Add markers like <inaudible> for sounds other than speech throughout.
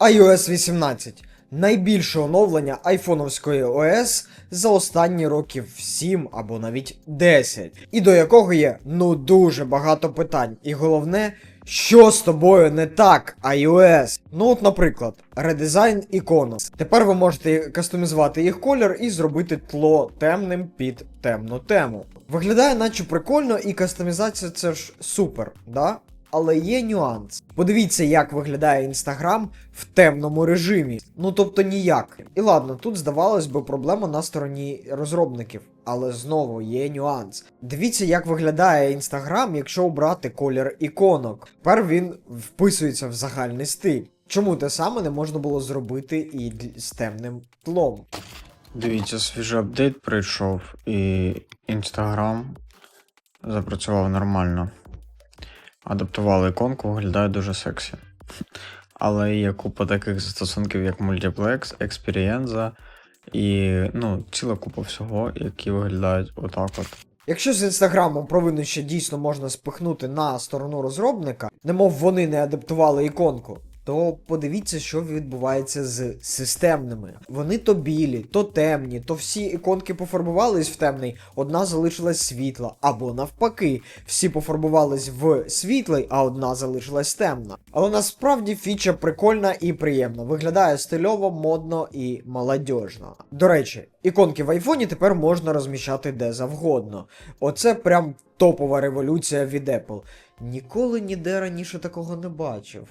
iOS 18 найбільше оновлення айфоновської ОС за останні років 7 або навіть 10, і до якого є ну дуже багато питань. І головне, що з тобою не так, iOS? Ну от, наприклад, редизайн іконок. Тепер ви можете кастомізувати їх колір і зробити тло темним під темну тему. Виглядає наче прикольно, і кастомізація це ж супер, да? Але є нюанс. Подивіться, як виглядає Інстаграм в темному режимі. Ну тобто ніяк. І ладно, тут здавалось би проблема на стороні розробників. Але знову є нюанс. Дивіться, як виглядає Інстаграм, якщо обрати колір іконок. Тепер він вписується в загальний стиль. Чому те саме не можна було зробити і з темним тлом? Дивіться, свіжий апдейт прийшов, і Інстаграм запрацював нормально. Адаптували іконку, виглядає дуже сексі. Але є купа таких застосунків, як Multiplex, Experienza і ну, ціла купа всього, які виглядають отак от. Якщо з інстаграмом провину ще дійсно можна спихнути на сторону розробника, немов вони не адаптували іконку, то подивіться, що відбувається з системними. Вони то білі, то темні, то всі іконки пофарбувались в темний, одна залишилась світла, або навпаки, всі пофарбувались в світлий, а одна залишилась темна. Але насправді фіча прикольна і приємна. Виглядає стильово, модно і молодіжно. До речі, іконки в айфоні тепер можна розміщати де завгодно. Оце прям топова революція від Apple. Ніколи ніде раніше такого не бачив.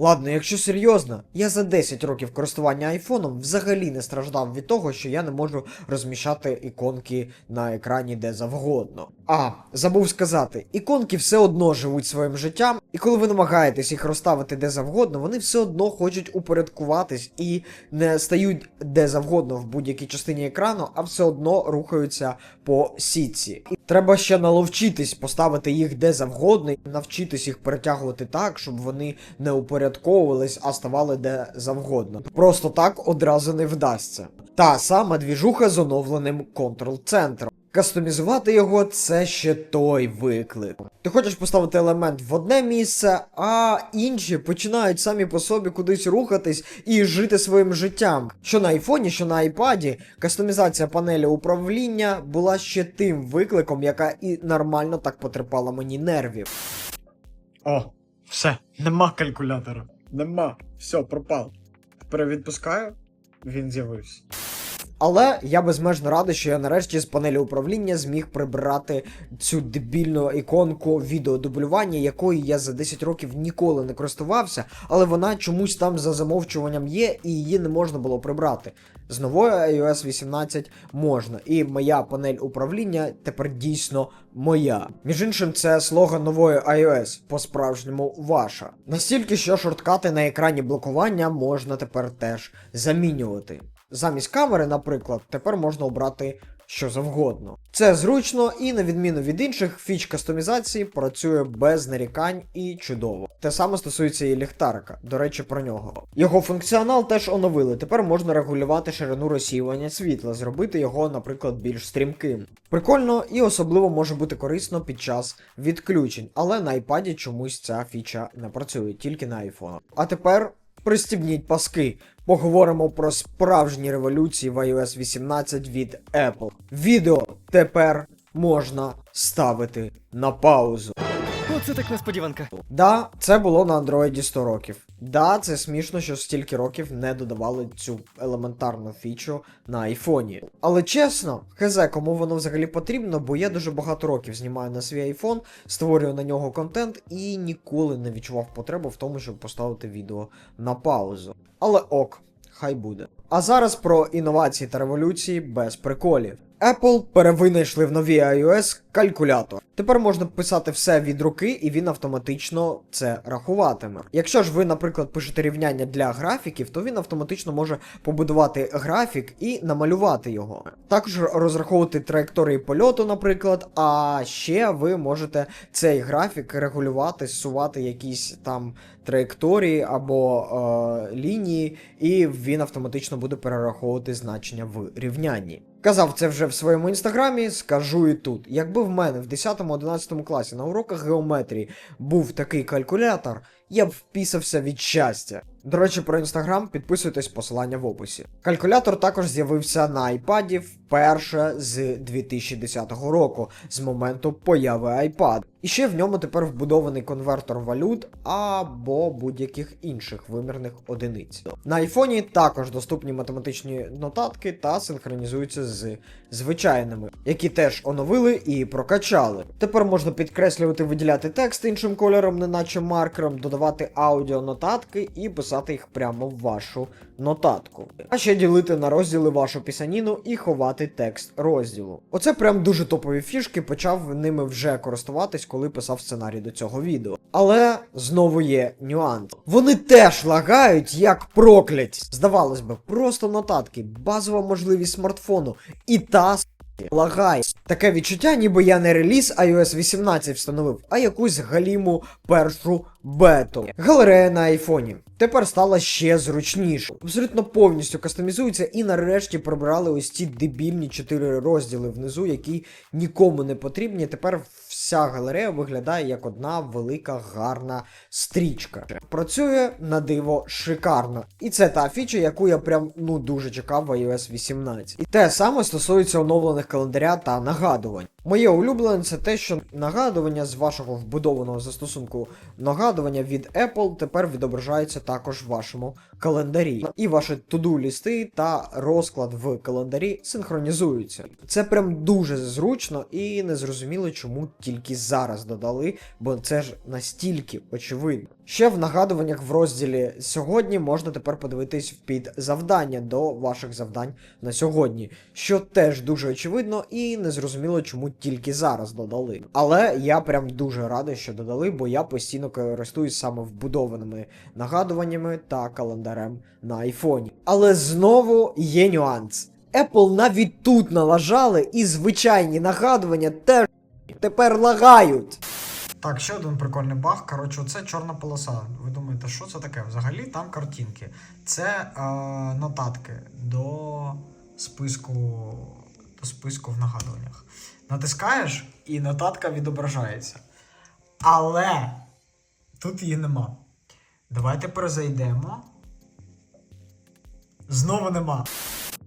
Ладно, якщо серйозно, я за 10 років користування айфоном взагалі не страждав від того, що я не можу розміщати іконки на екрані де завгодно. А, забув сказати, іконки все одно живуть своїм життям, і коли ви намагаєтесь їх розставити де завгодно, вони все одно хочуть упорядкуватись і не стають де завгодно в будь-якій частині екрану, а все одно рухаються по сітці. І треба ще наловчитись поставити їх де завгодно, і навчитись їх перетягувати так, щоб вони не упорядковувались, а ставали де завгодно. Просто так одразу не вдасться. Та сама двіжуха з оновленим контрол-центром. Кастомізувати його це ще той виклик. Ти хочеш поставити елемент в одне місце, а інші починають самі по собі кудись рухатись і жити своїм життям. Що на айфоні, що на айпаді, кастомізація панелі управління була ще тим викликом, яка і нормально так потрепала мені нервів. О, все, нема калькулятора. Нема. Все, пропав. Тепер відпускаю, він з'явився. Але я безмежно радий, що я нарешті з панелі управління зміг прибрати цю дебільну іконку відеодублювання, якою я за 10 років ніколи не користувався, але вона чомусь там за замовчуванням є, і її не можна було прибрати. З новою iOS 18 можна, і моя панель управління тепер дійсно моя. Між іншим, це слоган нової iOS, по-справжньому ваша. Настільки, що шорткати на екрані блокування можна тепер теж замінювати. Замість камери, наприклад, тепер можна обрати що завгодно. Це зручно і, на відміну від інших, фіч кастомізації працює без нарікань і чудово. Те саме стосується і ліхтарика. До речі, про нього. Його функціонал теж оновили. Тепер можна регулювати ширину розсіювання світла, зробити його, наприклад, більш стрімким. Прикольно і особливо може бути корисно під час відключень, але на iPad чомусь ця фіча не працює, тільки на iPhone. А тепер. Пристібніть паски. Поговоримо про справжні революції в iOS 18 від Apple. Відео тепер можна ставити на паузу. Оце так несподіванка. Да, це було на Android 100 років. Да, це смішно, що стільки років не додавали цю елементарну фічу на айфоні. Але чесно, хз, кому воно взагалі потрібно, бо я дуже багато років знімаю на свій айфон, створюю на нього контент і ніколи не відчував потреби в тому, щоб поставити відео на паузу. Але ок, хай буде. А зараз про інновації та революції без приколів. Apple перевинайшли в новій iOS калькулятор. Тепер можна писати все від руки, і він автоматично це рахуватиме. Якщо ж ви, наприклад, пишете рівняння для графіків, то він автоматично може побудувати графік і намалювати його. Також розраховувати траєкторії польоту, наприклад. А ще ви можете цей графік регулювати, зсувати якісь там траєкторії або е, лінії, і він автоматично буде перераховувати значення в рівнянні. Казав це вже в своєму інстаграмі, скажу і тут. Якби в мене в 10-11 класі на уроках геометрії був такий калькулятор, я б впісався від щастя. До речі, про інстаграм підписуйтесь посилання в описі. Калькулятор також з'явився на iPad вперше з 2010 року, з моменту появи iPad. І ще в ньому тепер вбудований конвертор валют або будь-яких інших вимірних одиниць. На айфоні також доступні математичні нотатки та синхронізуються з звичайними, які теж оновили і прокачали. Тепер можна підкреслювати, виділяти текст іншим кольором, неначе маркером, додавати аудіонотатки і писати їх прямо в вашу нотатку. А ще ділити на розділи вашу пісаніну і ховати текст розділу. Оце прям дуже топові фішки, почав ними вже користуватись, коли писав сценарій до цього відео. Але знову є нюанс. Вони теж лагають як прокляті. Здавалось би, просто нотатки, базова можливість смартфону, і та лагає. Таке відчуття, ніби я не реліз iOS 18 встановив, а якусь галіму першу бету. Галерея на айфоні. Тепер стала ще зручніше. Абсолютно повністю кастомізується і нарешті прибрали ось ці дебільні чотири розділи внизу, які нікому не потрібні. Тепер вся галерея виглядає як одна велика гарна стрічка. Працює на диво шикарно. І це та фіча, яку я прям ну дуже чекав в iOS 18. І те саме стосується оновлених календаря та нагадувань. Моє улюблене це те, що нагадування з вашого вбудованого застосунку нагадування від Apple тепер відображається також в вашому календарі. І ваші туду лісти та розклад в календарі синхронізуються. Це прям дуже зручно і незрозуміло, чому тільки зараз додали, бо це ж настільки очевидно. Ще в нагадуваннях в розділі сьогодні можна тепер подивитись під завдання до ваших завдань на сьогодні, що теж дуже очевидно і незрозуміло, чому тільки зараз додали. Але я прям дуже радий, що додали, бо я постійно користуюсь саме вбудованими нагадуваннями та календарем на айфоні. Але знову є нюанс. Apple навіть тут налажали, і звичайні нагадування теж тепер лагають. Так, ще один прикольний баг. Коротше, це чорна полоса. Ви думаєте, що це таке? Взагалі там картинки. Це е, нотатки до списку, до списку в нагадуваннях. Натискаєш і нотатка відображається. Але тут її нема. Давайте перезайдемо. Знову нема.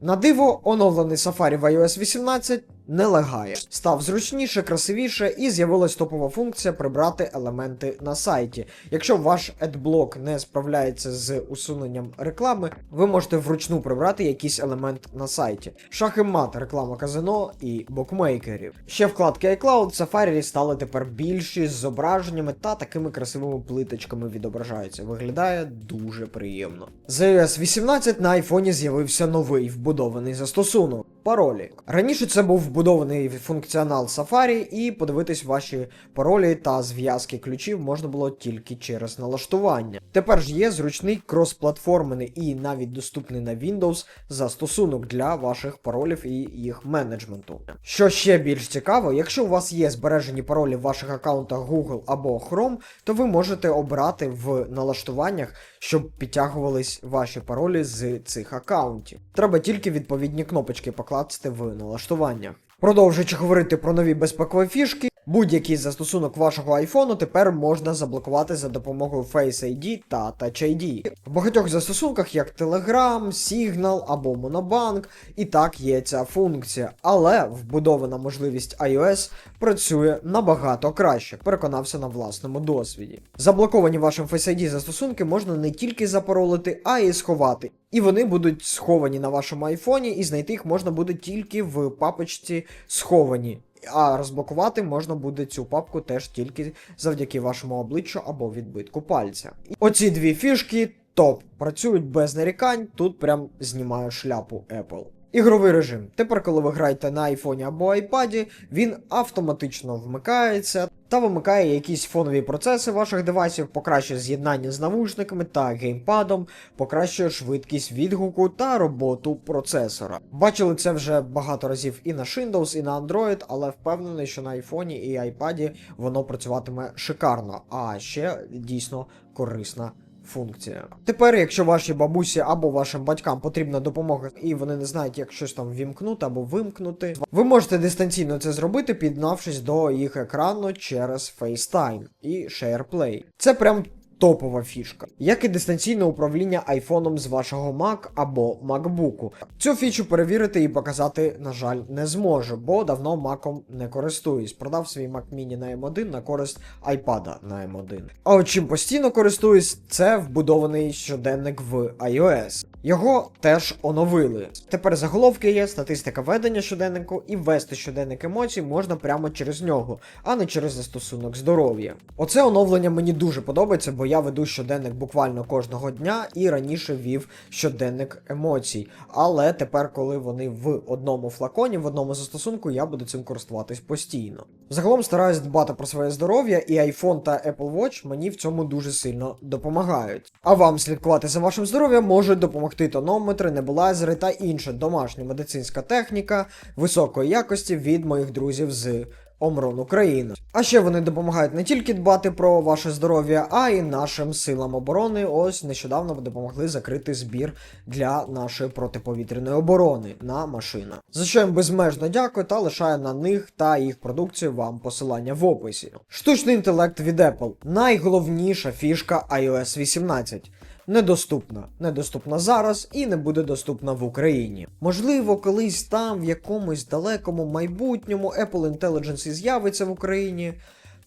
На диво, оновлений Safari в iOS 18 не лагає. Став зручніше, красивіше і з'явилась топова функція прибрати елементи на сайті. Якщо ваш адблок не справляється з усуненням реклами, ви можете вручну прибрати якийсь елемент на сайті. Шах і мат, реклама казино і букмейкерів. Ще вкладки iCloud Safari стали тепер більші з зображеннями та такими красивими плиточками відображаються. Виглядає дуже приємно. З iOS 18 на айфоні з'явився новий вбудований застосунок паролі. Раніше це був вбудований функціонал Safari, і подивитись ваші паролі та зв'язки ключів можна було тільки через налаштування. Тепер ж є зручний кросплатформений і навіть доступний на Windows застосунок для ваших паролів і їх менеджменту. Що ще більш цікаво, якщо у вас є збережені паролі в ваших аккаунтах Google або Chrome, то ви можете обрати в налаштуваннях, щоб підтягувались ваші паролі з цих аккаунтів. Треба тільки відповідні кнопочки покласти в налаштуваннях. Продовжуючи говорити про нові безпекові фішки, будь-який застосунок вашого айфону тепер можна заблокувати за допомогою Face ID та Touch ID. В багатьох застосунках, як Telegram, Signal або Monobank, і так є ця функція, але вбудована можливість iOS працює набагато краще, переконався на власному досвіді. Заблоковані вашим Face ID застосунки можна не тільки запаролити, а й сховати. І вони будуть сховані на вашому айфоні, і знайти їх можна буде тільки в папочці сховані. А розблокувати можна буде цю папку теж тільки завдяки вашому обличчю або відбитку пальця. Оці дві фішки топ. Працюють без нарікань, тут прям знімаю шляпу Apple. Ігровий режим. Тепер, коли ви граєте на айфоні або айпаді, він автоматично вмикається та вимикає якісь фонові процеси ваших девайсів, покращує з'єднання з навушниками та геймпадом, покращує швидкість відгуку та роботу процесора. Бачили це вже багато разів і на Windows, і на Android, але впевнений, що на айфоні і айпаді воно працюватиме шикарно, а ще дійсно корисна функція. Тепер, якщо вашій бабусі або вашим батькам потрібна допомога, і вони не знають, як щось там вімкнути або вимкнути, ви можете дистанційно це зробити, піднавшись до їх екрану через FaceTime і SharePlay. Це прям топова фішка, як і дистанційне управління айфоном з вашого Mac або MacBook. Цю фічу перевірити і показати, на жаль, не зможу, бо давно Macом не користуюсь. Продав свій Mac Mini на M1 на користь iPad на M1. А от чим постійно користуюсь, це вбудований щоденник в iOS. Його теж оновили. Тепер заголовки є, статистика ведення щоденнику, і ввести щоденник емоцій можна прямо через нього, а не через застосунок здоров'я. Оце оновлення мені дуже подобається, бо я веду щоденник буквально кожного дня і раніше вів щоденник емоцій. Але тепер, коли вони в одному флаконі, в одному застосунку, я буду цим користуватись постійно. Загалом стараюсь дбати про своє здоров'я, і iPhone та Apple Watch мені в цьому дуже сильно допомагають. А вам слідкувати за вашим здоров'ям можуть допомогти тонометри, небулайзери та інша домашня медицинська техніка високої якості від моїх друзів з Омрон Україна. А ще вони допомагають не тільки дбати про ваше здоров'я, а й нашим силам оборони. Ось нещодавно допомогли закрити збір для нашої протиповітряної оборони на машинах. За що їм безмежно дякую та лишаю на них та їх продукцію вам посилання в описі. Штучний інтелект від Apple найголовніша фішка iOS 18 недоступна. Недоступна зараз і не буде доступна в Україні. Можливо, колись там, в якомусь далекому майбутньому, Apple Intelligence і з'явиться в Україні,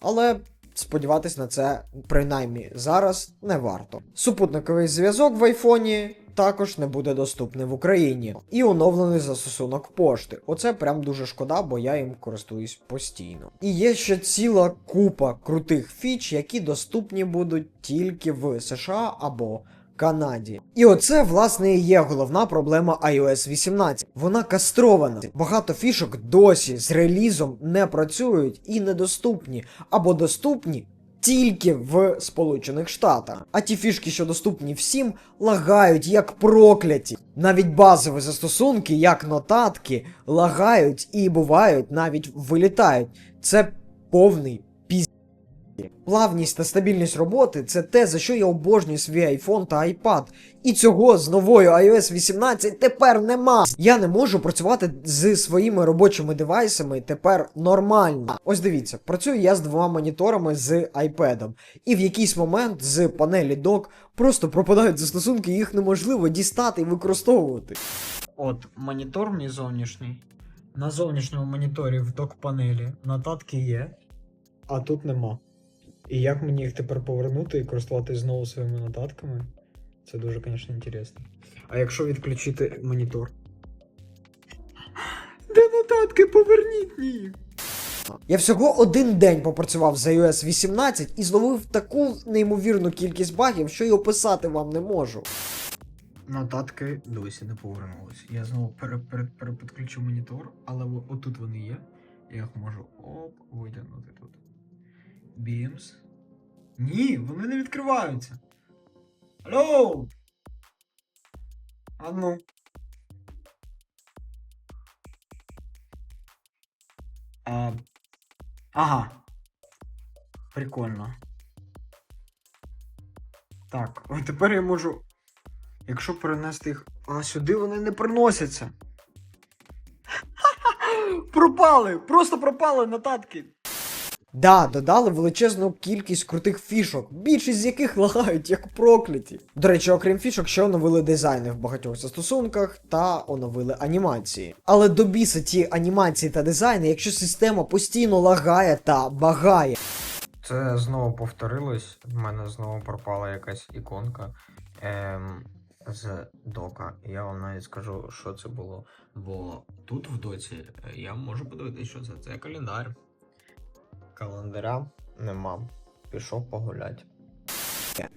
але. Сподіватись на це принаймні зараз не варто. Супутниковий зв'язок в айфоні також не буде доступний в Україні. І оновлений застосунок пошти. Оце прям дуже шкода, бо я їм користуюсь постійно. І є ще ціла купа крутих фіч, які доступні будуть тільки в США або Канаді. І оце, власне, і є головна проблема iOS 18. Вона кастрована. Багато фішок досі з релізом не працюють і недоступні, або доступні. Тільки в Сполучених Штатах. А ті фішки, що доступні всім, лагають як прокляті. Навіть базові застосунки, як нотатки, лагають і бувають, навіть вилітають. Це повний. Плавність та стабільність роботи це те, за що я обожнюю свій iPhone та iPad. І цього з новою iOS 18 тепер нема. Я не можу працювати з своїми робочими девайсами тепер нормально. Ось дивіться, працюю я з двома моніторами з iPad. І в якийсь момент з панелі док просто пропадають застосунки, їх неможливо дістати і використовувати. От монітор мій зовнішній. На зовнішньому моніторі в док-панелі нотатки є, а тут нема. І як мені їх тепер повернути і користуватись знову своїми нотатками? Це дуже, звісно, інтересно. А якщо відключити монітор? Де нотатки? Поверніть мені їх! Я всього один день попрацював з iOS 18 і зловив таку неймовірну кількість багів, що й описати вам не можу. Нотатки досі не повернулись. Я знову пере, пере, перепідключу монітор, але отут вони є. Я їх можу оп, витягнути тут. Beams. Ні, вони не відкриваються. Алло! А ну. А, ага. Прикольно. Так, а тепер я можу Якщо перенести їх. А сюди вони не приносяться. <laughs> пропали! Просто пропали нотатки. Да, додали величезну кількість крутих фішок, більшість з яких лагають як прокляті. До речі, окрім фішок, ще оновили дизайни в багатьох застосунках та оновили анімації. Але до біса ті анімації та дизайни, якщо система постійно лагає та багає. Це знову повторилось. В мене знову пропала якась іконка ем, з дока. Я вам навіть скажу, що це було. Бо тут в доці е, я можу подивитися, що це. Це календар. Календаря нема. Пішов погулять.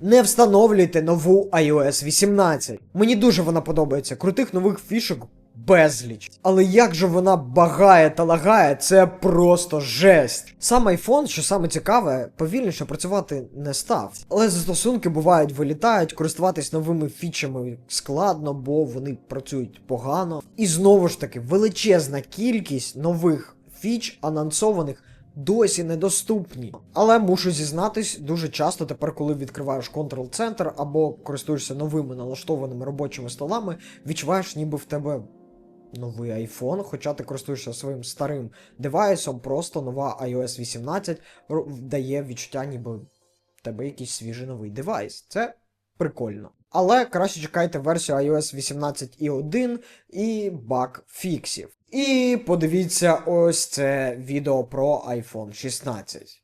Не встановлюйте нову iOS 18. Мені дуже вона подобається. Крутих нових фішок безліч. Але як же вона багає та лагає, це просто жесть. Сам iPhone, що саме цікаве, повільніше працювати не став. Але застосунки бувають вилітають, користуватись новими фічами складно, бо вони працюють погано. І знову ж таки, величезна кількість нових фіч анонсованих досі недоступні. Але мушу зізнатись, дуже часто тепер, коли відкриваєш Ctrl-центр або користуєшся новими налаштованими робочими столами, відчуваєш, ніби в тебе новий iPhone, хоча ти користуєшся своїм старим девайсом, просто нова iOS 18 дає відчуття, ніби в тебе якийсь свіжий новий девайс. Це прикольно. Але краще чекайте версію iOS 18.1 і баг фіксів. І подивіться ось це відео про iPhone 16.